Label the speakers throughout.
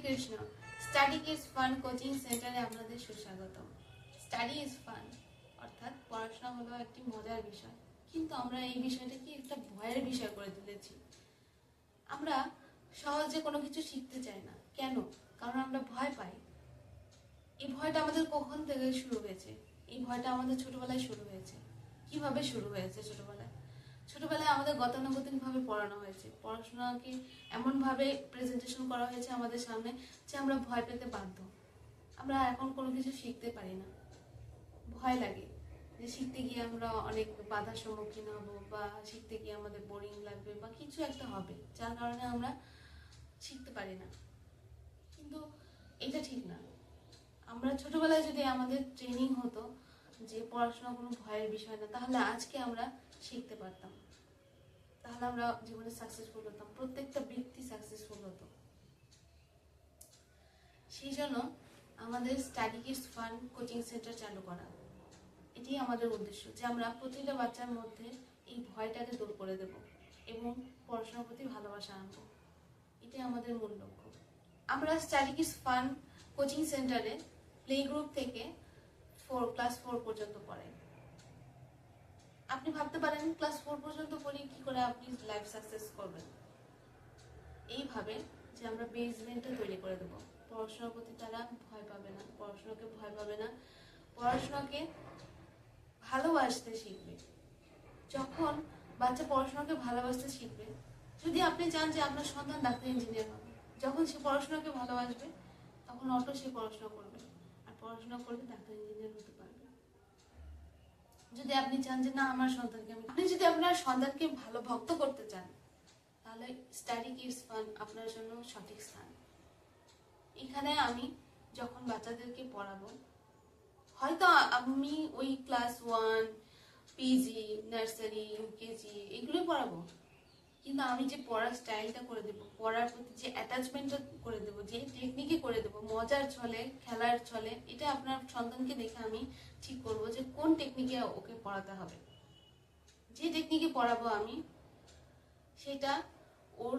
Speaker 1: Krishna study is fun coaching সেন্টারে আপনাদের সুস্বাগত study is fun অর্থাৎ পড়াশোনা হলো একটি মজার বিষয়। কিন্তু আমরা এই বিষয়টাকে একটা ভয়ের বিষয় করে তুলেছি। আমরা সহজে কোনো কিছু শিখতে চাই না। কেন? কারণ আমরা ভয় পাই। এই ভয়টা আমাদের কখন থেকে শুরু হয়েছে? এই ভয়টা আমাদের ছোটবেলায় শুরু হয়েছে। কীভাবে শুরু হয়েছে ছোটবেলায় ছোটবেলায় আমাদের গতানুগতিক ভাবে পড়ানো হয়েছে। পড়াশোনাকে এমন ভাবে প্রেজেন্টেশন করা হয়েছে আমাদের সামনে যে আমরা ভয় পেতে বাধ্য। আমরা এখন কোনো কিছু শিখতে পারি না। ভয় লাগে যে শিখতে গিয়ে আমরা অনেক বাধার সম্মুখীন হব বা শিখতে গিয়ে আমাদের বোরিং লাগবে বা কিছু একটা হবে, যার কারণে আমরা শিখতে পারি না। কিন্তু এটা ঠিক না। আমরা ছোটবেলায় যদি আমাদের ট্রেনিং হতো যে পড়াশোনা কোনো ভয়ের বিষয় না, তাহলে আজকে আমরা শিখতে পারতাম। তাহলে আমরা জীবনে সাকসেসফুল হতাম, প্রত্যেকটা ব্যক্তি সাকসেসফুল হতো। সেই জন্য আমাদের study kids fun coaching centre চালু করা। এটি আমাদের উদ্দেশ্য যে আমরা প্রতিটা বাচ্চার মধ্যে এই ভয়টাকে দূর করে দেব এবং পড়াশোনার প্রতি ভালোবাসা আনব। এটাই আমাদের মূল লক্ষ্য। আমরা স্টাডি কিডস ফান কোচিং সেন্টারে প্লে গ্রুপ থেকে ফোর ক্লাস ফোর পর্যন্ত পড়াই। আপনি ভাবতে পারেন ক্লাস ফোর পর্যন্ত পড়ি কি করে আপনি লাইফ সাকসেস করবেন? এইভাবে যে আমরা বেসমেন্টটা তৈরি করে দেবো। পড়াশোনার প্রতি তারা ভয় পাবে না, পড়াশোনাকে ভয় পাবে না। পড়াশোনাকে ভালোবাসতে শিখবে। যখন বাচ্চা পড়াশোনাকে ভালোবাসতে শিখবে, যদি আপনি চান যে আপনার সন্তান ডাক্তার ইঞ্জিনিয়ার হবে, যখন সে পড়াশোনাকে ভালোবাসবে, তখন অটো সে পড়াশোনা করবে। আর পড়াশোনা করবে ডাক্তার ইঞ্জিনিয়ার হতে পারবে। যদি আপনি চান যে না, আমার সন্তানকে আপনি যদি আপনার সন্তানকে ভালো ভক্ত করতে চান, তাহলে স্টাডি কিডস ফান আপনার জন্য সঠিক স্থান। এখানে আমি যখন বাচ্চাদেরকে পড়াবো, হয়তো আমি ওই class one PG nursery UKG এগুলোই পড়াবো। কিন্তু আমি যে পড়ার স্টাইলটা করে দেবো, পড়ার প্রতি যে অ্যাটাচমেন্টটা করে দেবো, যে টেকনিকে করে দেবো, মজার ছলে, খেলার ছলে, এটা আপনার সন্তানকে দেখে আমি ঠিক করব যে কোন টেকনিকে ওকে পড়াতে হবে। যে টেকনিকে পড়াবো আমি, সেটা ওর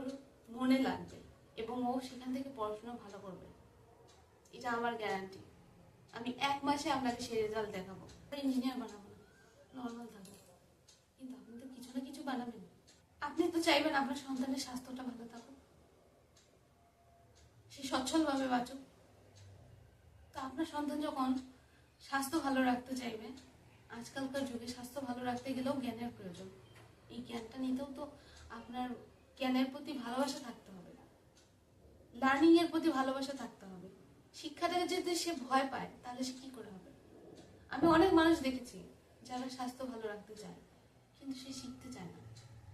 Speaker 1: মনে লাগবে এবং ও সেখান থেকে পড়াশোনা ভালো করবে। এটা আমার গ্যারান্টি আমি এক মাসে আপনাকে সেই রেজাল্ট দেখাবো। ইঞ্জিনিয়ার বানাবো না নর্মাল থাকব। কিন্তু আপনি তো কিছু না কিছু বানাবেন। আপনি তো চাইবেন আপনার সন্তানের স্বাস্থ্যটা ভালো থাকুক। সে সচ্ছলভাবে বাঁচুক। তো আপনার সন্তান যখন স্বাস্থ্য ভালো রাখতে চাইবে, আজকালকার যুগে স্বাস্থ্য ভালো রাখতে গেলেও জ্ঞানের প্রয়োজন। এই জ্ঞানটা নিতেও তো আপনার জ্ঞানের প্রতি ভালোবাসা থাকতে হবে লার্নিং এর প্রতি ভালোবাসা থাকতে হবে। শিক্ষাটাকে যদি সে ভয় পায়, তাহলে সে কি করে হবে? আমি অনেক মানুষ দেখেছি যারা স্বাস্থ্য ভালো রাখতে চায়, কিন্তু সে শিখতে চায় না।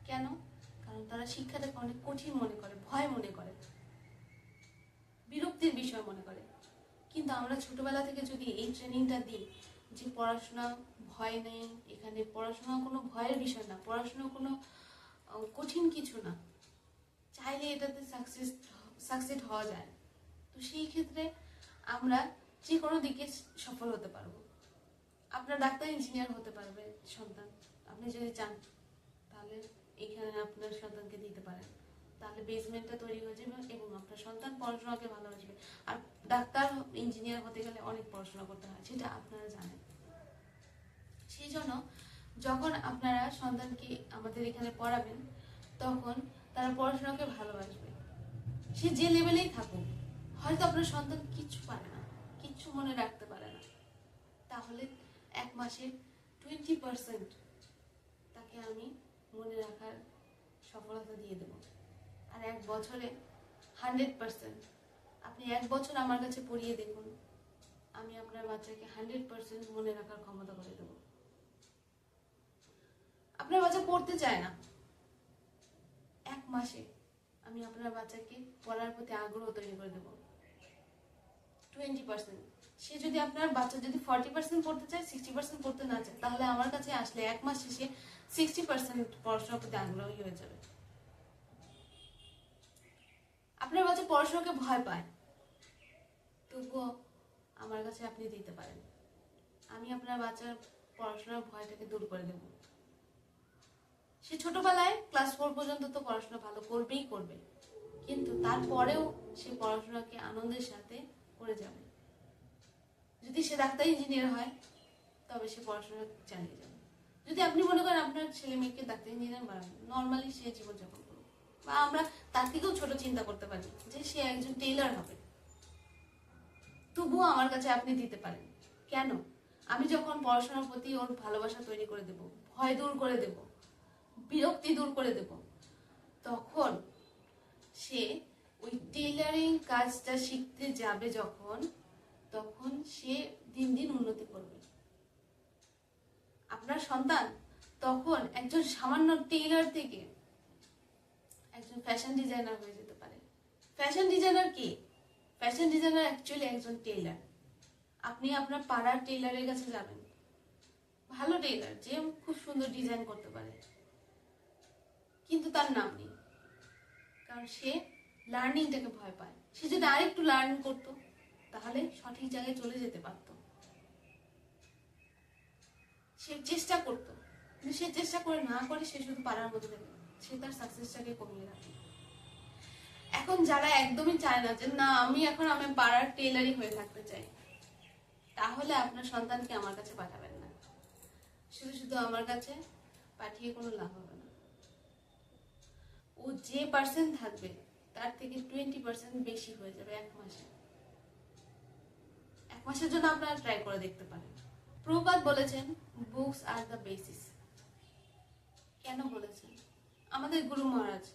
Speaker 1: কেন? কারণ তারা শিক্ষাটাকে অনেক কঠিন মনে করে, ভয় মনে করে, বিরক্তির বিষয় মনে করে। কিন্তু আমরা ছোটবেলা থেকে যদি এই ট্রেনিংটা দিই যে পড়াশোনা ভয় নেই, এখানে পড়াশোনা কোনো ভয়ের বিষয় না, পড়াশোনা কোনো কঠিন কিছু না, চাইলে এটাতে সাকসেস সাকসেস হওয়া যায়। তো সেই ক্ষেত্রে আমরা যে কোনো দিকে সফল হতে পারব। আপনার ডাক্তার ইঞ্জিনিয়ার হতে পারবে সন্তান, আপনি যদি চান। আপনার সন্তানকে দিতে পারেন। তাহলে বেসমেন্টটা তৈরি হয়ে যাবে এবং আপনার সন্তান পড়াশোনাকে ভালোবাসবে আর ডাক্তার ইঞ্জিনিয়ার হতে গেলে অনেক পড়াশোনা করতে হয়, সেটা আপনারা জানেন। সেই জন্য যখন আপনারা সন্তানকে আমাদের এখানে পড়াবেন, তখন তারা পড়াশোনাকে ভালোবাসবে। সে যে লেভেলেই থাকুক, হয়তো আপনার সন্তান কিচ্ছু পারে না, কিচ্ছু মনে রাখতে পারে না। তাহলে এক মাসে টোয়েন্টি পার্সেন্ট তাকে আমি মনে রাখার সফলতা দিয়ে দেব। আর এক বছরে হান্ড্রেড পার্সেন্ট আপনি এক বছর আমার কাছে পড়িয়ে দেখুন, আমি আপনার বাচ্চাকে হান্ড্রেড পার্সেন্ট মনে রাখার ক্ষমতা করে দেব। আপনার বাচ্চা পড়তে চায় না। এক মাসে আমি আপনার বাচ্চাকে পড়ার প্রতি আগ্রহ তৈরি করে দেবো। টোয়েন্টি পার্সেন্ট সে যদি আপনার বাচ্চা যদি ফর্টি পার্সেন্ট পড়তে চায় সিক্সটি পার্সেন্ট পড়তে না চায়, তাহলে আমার কাছে আসলে এক মাস শেষে সিক্সটি পার্সেন্ট পড়াশোনার প্রতি আগ্রহী হয়ে যাবে। আপনার বাচ্চা পড়াশোনাকে ভয় পায়। তবুও আমার কাছে আপনি দিতে পারেন। আমি আপনার বাচ্চার পড়াশোনার ভয়টাকে দূর করে দেব। সে ছোটবেলায় ক্লাস ফোর পর্যন্ত তো পড়াশোনা ভালো করবেই করবে। কিন্তু তারপরেও সে পড়াশোনাকে আনন্দের সাথে করে যাবে। যদি সে ডাক্তার ইঞ্জিনিয়ার হয়, তবে সে পড়াশোনা চালিয়ে যাবে। যদি আপনি মনে করেন আপনার ছেলে মেয়েকে ডাক্তার ইঞ্জিনিয়ার বানাবেন নর্মালি সে জীবনযাপন বা আমরা তার থেকেও ছোট চিন্তা করতে পারি যে সে একজন টেইলার হবে। তবুও আমার কাছে আপনি দিতে পারেন। কেন? আমি যখন পড়াশোনার প্রতি ওর ভালোবাসা তৈরি করে দেব, ভয় দূর করে দেব, বিরক্তি দূর করে দেব, তখন সে ওই টেইলারিং কাজটা শিখতে যাবে যখন, তখন সে দিন দিন উন্নতি করবে। আপনার সন্তান তখন একজন সামান্য টেইলার থেকে একজন ফ্যাশন ডিজাইনার হয়ে যেতে পারে। ফ্যাশন ডিজাইনার কি? ফ্যাশন ডিজাইনার অ্যাকচুয়ালি একজন টেইলার আপনি আপনার পাড়ার টেইলারের কাছে যাবেন। ভালো টেইলার যে খুব সুন্দর ডিজাইন করতে পারে। কিন্তু তার নাম নেই। কারণ সে লার্নিংটাকে ভয় পায়। সে যদি আরেকটু লার্ন করতো, তাহলে সঠিক জায়গায় চলে যেতে পারতো। সে চেষ্টা করতো। কিন্তু সে চেষ্টা করে না করে সে শুধু পাড়ার মধ্যে থাকে সে তার সাকসেসটাকে কমিয়ে রাখে এখন যারা একদমই চায় না যে, না, আমি এখন আমি পাড়ার হয়ে থাকতে চাই। তাহলে আপনার সন্তানকে আমার কাছে পাঠাবেন না। শুধু শুধু আমার কাছে পাঠিয়ে কোনো লাভ হবে না। ও যে পার্সেন্ট থাকবে, তার থেকে টোয়েন্টি পার্সেন্ট বেশি হয়ে যাবে এক মাসে। এক মাসের জন্য আপনারা ট্রাই করে দেখতে পারেন। প্রবাদ বলেছেন বুকস আর দ্য বেসিস কেন বলেছেন? আমাদের গুরু মহারাজ,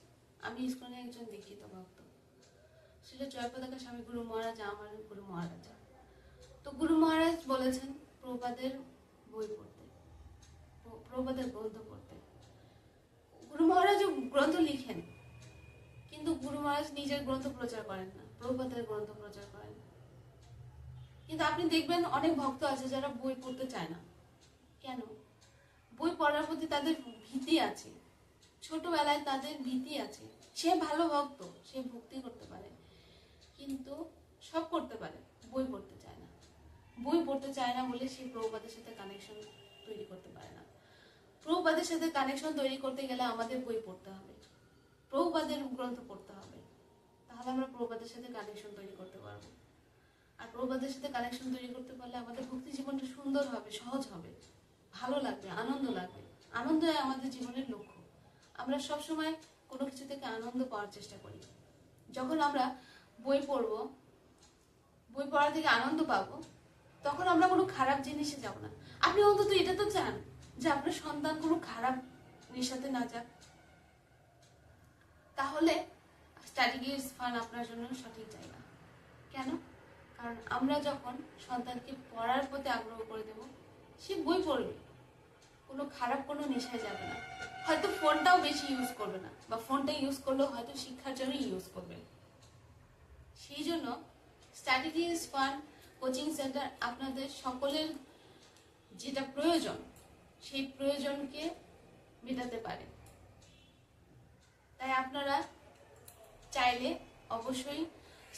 Speaker 1: আমি ইস্কনে একজন দীক্ষিত ভক্ত। সেটা জয়পতাকা স্বামী গুরু মহারাজ, আমার গুরু মহারাজ। তো গুরু মহারাজ বলেছেন প্রবাদের বই পড়তে, প্র- প্রবাদের গ্রন্থ পড়তে। গুরু মহারাজ গ্রন্থ লিখেন, কিন্তু গুরু মহারাজ নিজের গ্রন্থ প্রচার করেন না প্রবাদের গ্রন্থ প্রচার করেন কিন্তু আপনি দেখবেন অনেক ভক্ত আছে যারা বই পড়তে চায় না। কেন? বই পড়ার প্রতি তাদের ভীতি আছে। ছোটবেলায় তাদের ভীতি আছে। সে ভালো ভক্ত, সে ভক্তি করতে পারে। কিন্তু সব করতে পারে, বই পড়তে চায় না। বই পড়তে চায় না বলে সে প্রভুপাদের সাথে কানেকশন তৈরি করতে পারে না। প্রভুপাদের সাথে কানেকশন তৈরি করতে গেলে আমাদের বই পড়তে হবে। প্রভুপাদের গ্রন্থ পড়তে হবে। তাহলে আমরা প্রভুপাদের সাথে কানেকশন তৈরি করতে পারব। আর প্রভুপাদের সাথে কানেকশন তৈরি করতে পারলে আমাদের ভক্তি জীবনটা সুন্দর হবে, সহজ হবে। ভালো লাগবে, আনন্দ লাগবে। আনন্দ আমাদের জীবনের লক্ষ্য। আমরা সব সময় কোনো কিছু থেকে আনন্দ পাওয়ার চেষ্টা করি। যখন আমরা বই পড়ব, বই পড়া থেকে আনন্দ পাবো, তখন আমরা কোনো খারাপ জিনিসে যাব না। আপনি অন্তত এটা তো চান যে আপনার সন্তান কোনো খারাপ নেশাতে না যাক। তাহলে স্টাডি গিজ ফান আপনার জন্য সঠিক জায়গা? কেন? কারণ আমরা যখন সন্তানকে পড়ার প্রতি আগ্রহ করে দেব, সে বই পড়বে। কোনো খারাপ কোনো নেশায় যাবে না। হয়তো ফোনটাও বেশি ইউজ করবে না, বা ফোনটা ইউজ করলেও হয়তো শিক্ষার জন্য ইউজ করবে। সেই জন্য study is fun coaching centre আপনাদের সকলের যেটা প্রয়োজন, সেই প্রয়োজনকে মেটাতে পারে। তাই আপনারা চাইলে অবশ্যই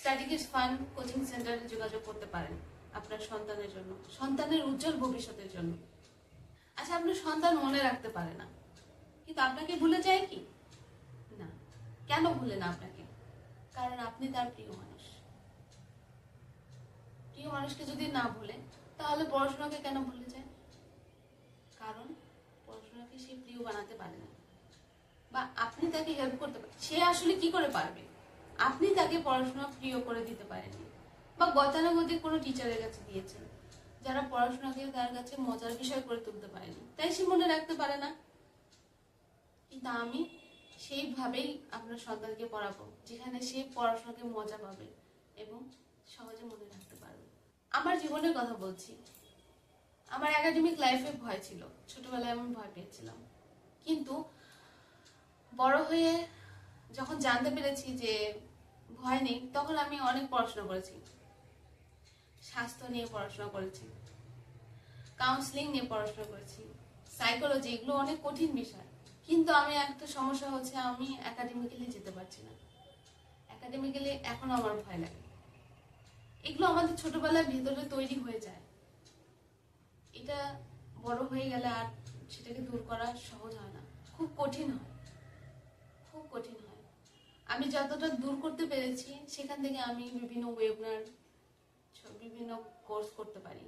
Speaker 1: স্টাডি কিডস ফান কোচিং সেন্টারে যোগাযোগ করতে পারেন আপনার সন্তানের জন্য, সন্তানের উজ্জ্বল ভবিষ্যতের জন্য। আচ্ছা আপনার সন্তান মনে রাখতে পারে না। কিন্তু আপনাকে ভুলে যায় কি? না। কেন ভুলে না আপনাকে? কারণ আপনি তার প্রিয় মানুষ। প্রিয় মানুষকে যদি না ভুলে, তাহলে পড়াশোনাকে কেন ভুলে যায়? কারণ পড়াশোনাকে সে প্রিয় বানাতে পারে না। বা আপনি তাকে হেল্প করতে পারেন সে আসলে কি করে পারবে? আপনি তাকে পড়াশোনা প্রিয় করে দিতে পারেননি। বা গতানুগতিক কোনো টিচারের কাছে দিয়েছেন, যারা পড়াশোনাকে তার কাছে মজার বিষয় করে তুলতে পারেনি। তাই সে মনে রাখতে পারে না। কিন্তু আমি সেইভাবেই আপনার সন্তানকে পড়াবো, যেখানে সে পড়াশোনাকে মজা পাবে এবং সহজে মনে রাখতে পারবে। আমার জীবনের কথা বলছি। আমার একাডেমিক লাইফে ভয় ছিল। ছোটবেলায় আমি ভয় পেয়েছিলাম। কিন্তু বড় হয়ে যখন জানতে পেরেছি যে ভয় নেই, তখন আমি অনেক পড়াশোনা করেছি। স্বাস্থ্য নিয়ে পড়াশোনা করেছি। কাউন্সিলিং নিয়ে পড়াশোনা করেছি। সাইকোলজি এগুলো অনেক কঠিন বিষয়। কিন্তু আমি একটা সমস্যা হচ্ছে, আমি একাডেমিক্যালি যেতে পারছি না। একাডেমিক্যালি এখন আমার ভয় লাগে। এগুলো আমাদের ছোটবেলায় ভেতরে তৈরি হয়ে যায়। এটা বড় হয়ে গেলে আর সেটাকে দূর করা সহজ হয় না। খুব কঠিন হয়। খুব কঠিন হয়। আমি যতটা দূর করতে পেরেছি, সেখান থেকে আমি বিভিন্ন ওয়েবনার বিভিন্ন কোর্স করতে পারি।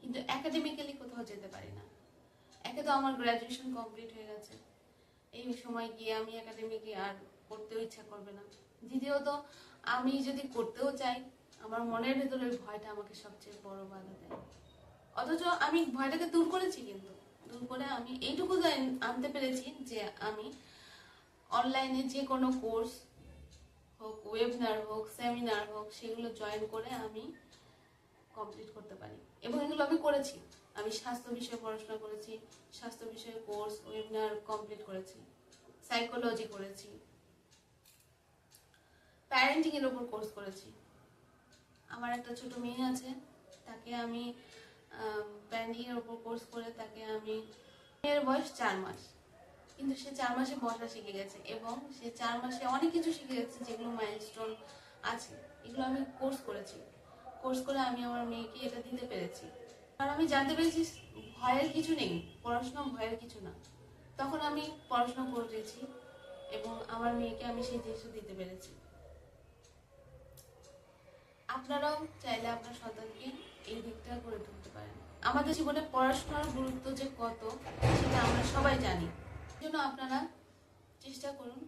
Speaker 1: কিন্তু একাডেমিক্যালি কোথাও যেতে পারি না। একে তো আমার গ্র্যাজুয়েশন কমপ্লিট হয়ে গেছে। এই সময় গিয়ে আমি একাডেমিকে আর করতেও ইচ্ছা করবে না। দ্বিতীয়ত, আমি যদি করতেও চাই, আমার মনের ভেতরে ওই ভয়টা আমাকে সবচেয়ে বড় বাধা দেয়। অথচ আমি ভয়টাকে দূর করেছি কিন্তু। দূর করে আমি এইটুকু আনতে পেরেছি যে আমি অনলাইনে যে কোনো কোর্স হোক ওয়েবিনার হোক সেমিনার হোক, সেগুলো জয়েন করে আমি কমপ্লিট করতে পারি। এবং এগুলো আমি করেছি। আমি স্বাস্থ্য বিষয়ে পড়াশোনা করেছি, স্বাস্থ্য বিষয়ে কোর্স ওয়েবিনার কমপ্লিট করেছি সাইকোলজি করেছি প্যারেন্টিং এর উপর কোর্স করেছি। আমার একটা ছোট মেয়ে আছে, তাকে আমি প্যারেন্টিং এর উপর কোর্স করে তাকে আমি, মেয়ের বয়স চার মাস। কিন্তু সে চার মাসে বসা শিখে গেছে এবং সে চার মাসে অনেক কিছু শিখে গেছে যেগুলো মাইলস্টোন আছে। এগুলো আমি কোর্স করেছি। কোর্স করে আমি আমার মেয়েকে এটা দিতে পেরেছি। আর আমি জানতে পেরেছি ভয়ের কিছু নেই, পড়াশোনা ভয়ের কিছু না। তখন আমি পড়াশোনা করেছি এবং আমার মেয়েকে আমি সেই জিনিসটা দিতে পেরেছি। আপনারাও চাইলে আপনার সন্তানকে এই দিকটা করে তুলতে পারেন। আমাদের জীবনে পড়াশোনার গুরুত্ব যে কত, সেটা আমরা সবাই জানি। জন্য আপনারা চেষ্টা করুন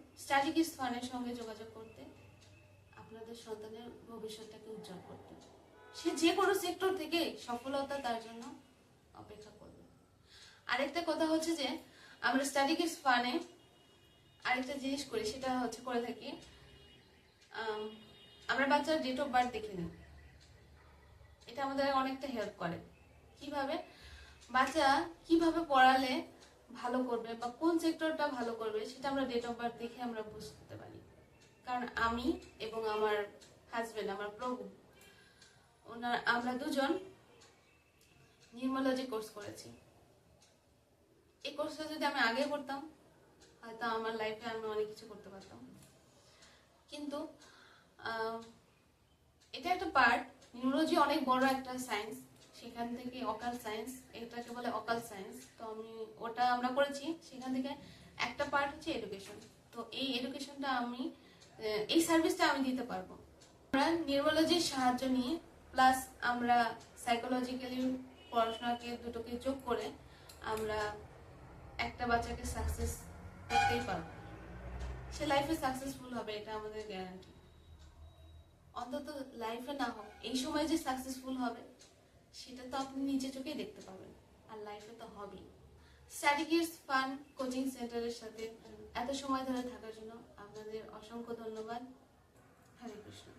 Speaker 1: কিস ফান্ডের সঙ্গে যোগাযোগ করতে, আপনাদের সন্তানের ভবিষ্যৎটাকে উজ্জ্বল করতে। সে যে কোনো সেক্টর থেকে সফলতা তার জন্য অপেক্ষা করবে। আরেকটা কথা হচ্ছে যে আমরা স্টাডি কিস ফানে আরেকটা জিনিস করি সেটা হচ্ছে করে থাকি আম, আমরা বাচ্চার ডেট অফ বার্থ দেখে নিই এটা আমাদের অনেকটা হেল্প করে। কীভাবে? বাচ্চা কীভাবে পড়ালে ভালো করবে বা কোন সেক্টরটা ভালো করবে সেটা আমরা ডেট অফ বার্থ দেখে আমরা বুঝতে পারি। কারণ আমি এবং আমার হাজবেন্ড আমার প্রভু ওনার, আমরা দুজন নির্মোলজি কোর্স করেছি। এই কোর্সটা যদি আমি আগে করতাম, হয়তো আমার লাইফে আমি অনেক কিছু করতে পারতাম। কিন্তু এটা একটা পার্ট নিউরোলজি অনেক বড় একটা সায়েন্স সেখান থেকে অকাল সায়েন্স এটাকে বলে অকাল সায়েন্স তো আমি, ওটা আমরা করেছি, সেখান থেকে একটা পার্ট হচ্ছে এডুকেশন তো এই এডুকেশনটা আমি এই সার্ভিসটা আমি দিতে পারব। আমরা নিউরোলজির সাহায্য নিয়ে প্লাস আমরা সাইকোলজিক্যালি পড়াশোনাকে দুটোকে যোগ করে আমরা একটা বাচ্চাকে সাকসেস করতেই পারব। সে লাইফে সাকসেসফুল হবে, এটা আমাদের গ্যারান্টি অন্তত লাইফে না হোক, এই সময় যে সাকসেসফুল হবে, সেটা তো আপনি নিজে চোখেই দেখতে পাবেন আর লাইফে তো হবেই। কিডস ফান কোচিং সেন্টারের সাথে, এত সময় ধরে থাকার জন্য আপনাদের অসংখ্য ধন্যবাদ। হরে কৃষ্ণ।